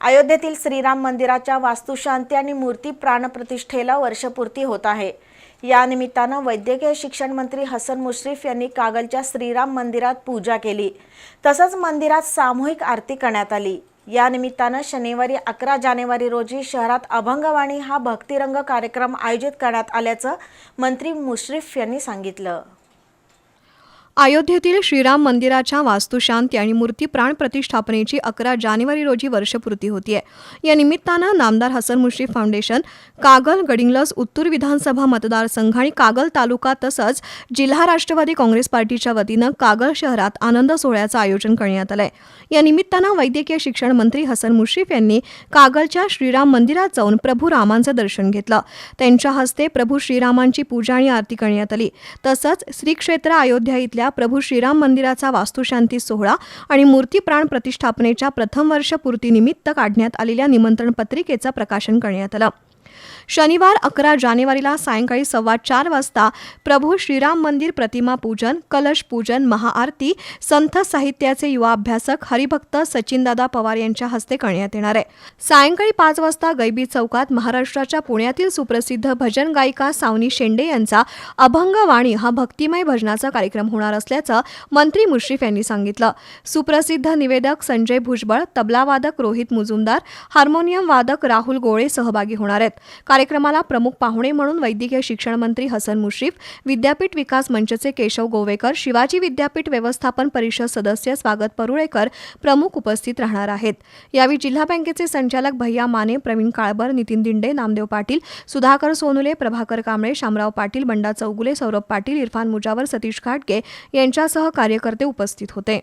अयोध्येतील श्रीराम मंदिराच्या वास्तुशांती आणि मूर्ती प्राणप्रतिष्ठेला वर्षपूर्ती होत आहे. या निमित्तानं वैद्यकीय शिक्षण मंत्री हसन मुश्रीफ यांनी कागलच्या श्रीराम मंदिरात पूजा केली. तसंच मंदिरात सामूहिक आरती करण्यात आली. या निमित्तानं शनिवारी अकरा जानेवारी रोजी शहरात अभंगवाणी हा भक्तिरंग कार्यक्रम आयोजित करण्यात आल्याचं मंत्री मुश्रीफ यांनी सांगितलं. अयोध्येतील श्रीराम मंदिराच्या वास्तुशांती आणि मूर्ती प्राण प्रतिष्ठापनेची अकरा जानेवारी रोजी वर्षपूर्ती होतीये. या निमित्तानं नामदार हसन मुश्रीफ फाउंडेशन कागल गडिंगलस उत्तूर विधानसभा मतदारसंघ आणि कागल तालुका तसंच जिल्हा राष्ट्रवादी काँग्रेस पार्टीच्या वतीनं कागल शहरात आनंद सोहळ्याचं आयोजन करण्यात आलंय. या निमित्तानं वैद्यकीय शिक्षण मंत्री हसन मुश्रीफ यांनी कागलच्या श्रीराम मंदिरात जाऊन प्रभू रामांचं दर्शन घेतलं. त्यांच्या हस्ते प्रभू श्रीरामांची पूजा आणि आरती करण्यात आली. तसंच श्री क्षेत्र अयोध्या इथल्या प्रभू श्रीराम मंदिराचा वास्तुशांती सोहळा आणि मूर्ती प्राण प्रतिष्ठापनेच्या प्रथम वर्षपूर्तीनिमित्त काढण्यात आलेल्या निमंत्रण पत्रिकेचं प्रकाशन करण्यात आलं. शनिवार अकरा जानेवारीला सायंकाळी सव्वा चार वाजता प्रभू श्रीराम मंदिर प्रतिमा पूजन कलश पूजन महाआरती संत साहित्याचे युवा अभ्यासक हरिभक्त सचिनदादा पवार यांच्या हस्ते करण्यात येणार आहे. सायंकाळी पाच वाजता गैबी चौकात महाराष्ट्राच्या पुण्यातील सुप्रसिद्ध भजन गायिका सावनी शेंडे यांचा अभंगवाणी हा भक्तिमय भजनाचा कार्यक्रम होणार असल्याचं मंत्री मुश्रीफ यांनी सांगितलं. सुप्रसिद्ध निवेदक संजय भुजबळ तबलावादक रोहित मुजुमदार हार्मोनियम वादक राहुल गोळे सहभागी होणार आहेत. कार्यक्रमाला प्रमुख पाहुणे म्हणून वैद्यकीय शिक्षण मंत्री हसन मुश्रीफ विद्यापीठ विकास मंचचे केशव गोवेकर शिवाजी विद्यापीठ व्यवस्थापन परिषद सदस्य स्वागत परुळेकर प्रमुख उपस्थित राहणार आहेत. यावेळी जिल्हा बँकेचे संचालक भैया माने प्रवीण काळबर नितीन दिंडे नामदेव पाटील सुधाकर सोनुले प्रभाकर कांबळे शामराव पाटील बंडा चौगुले सौरभ पाटील इरफान मुजावर सतीश घाटगे यांच्यासह कार्यकर्ते उपस्थित होते.